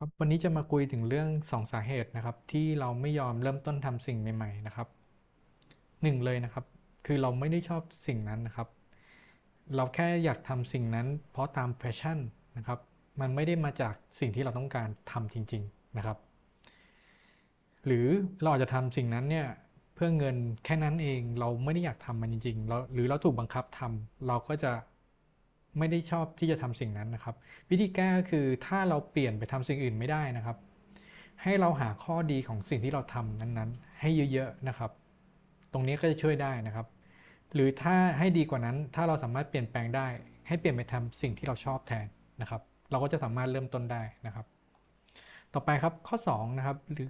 ครับวันนี้จะมาคุยถึงเรื่อง 2 สาเหตุนะครับ ที่เราไม่ยอมเริ่มต้นทำสิ่งใหม่ ๆนะครับ 1 เลยนะครับ คือเราไม่ได้ชอบสิ่งนั้นนะครับ เราแค่อยากทำสิ่งนั้น เพราะตามแฟชั่นนะครับ มันไม่ได้มาจากสิ่งที่เราต้องการทำจริง ๆนะครับ หรือเราอาจจะทำสิ่งนั้นเนี่ยเพื่อเงินแค่นั้นเองเราไม่ได้อยากทำมันจริงๆเราหรือเราถูกบังคับทำเราก็จะ ไม่ได้ชอบที่จะทำสิ่งนั้นนะครับ วิธีแก้ก็คือถ้าเราเปลี่ยนไปทำสิ่งอื่นไม่ได้นะครับ ให้เราหาข้อดีของสิ่งที่เราทำนั้นๆ ให้เยอะๆนะครับ ตรงนี้ก็จะช่วยได้นะครับ หรือถ้าให้ดีกว่านั้น ถ้าเราสามารถเปลี่ยนแปลงได้ ให้เปลี่ยนไปทำสิ่งที่เราชอบแทนนะครับ เราก็จะสามารถเริ่มต้นได้นะครับ ต่อไปครับข้อ2นะครับหรือ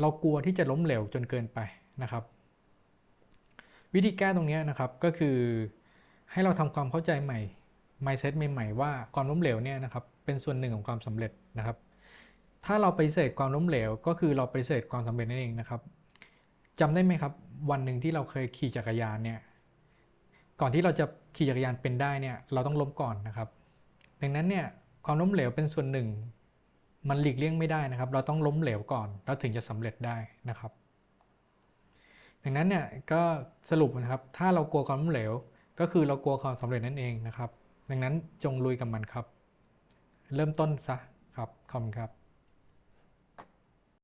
เรากลัวที่จะล้มเหลวจนเกินไปนะครับ วิธีแก้ตรงนี้นะครับก็คือให้เราทำความเข้าใจใหม่ mindset ใหม่ๆว่าความล้มเหลวเนี่ยนะครับเป็นส่วนหนึ่งของความสำเร็จนะครับ ถ้าเราไปเสธความล้มเหลว ก็คือเราไปเสธความสำเร็จนั่นเองนะครับจำได้ไหมครับวันหนึ่งที่เราเคยขี่จักรยานเนี่ยก่อนที่เราจะขี่จักรยานเป็นได้เนี่ยเราต้องล้มก่อนนะครับ ดังนั้นเนี่ยความล้มเหลวเป็นส่วนหนึ่ง มันหลีกเลี่ยงไม่ได้นะครับ เราต้องล้มเหลวก่อนแล้วถึงจะสำเร็จได้นะครับ ดังนั้นเนี่ยก็สรุปนะครับถ้าเรากลัวความล้มเหลว ก็คือเรากลัวความสำเร็จนั่นเองนะครับ ดังนั้นจงลุยกับมันครับ เริ่มต้นซะครับขอบคุณครับ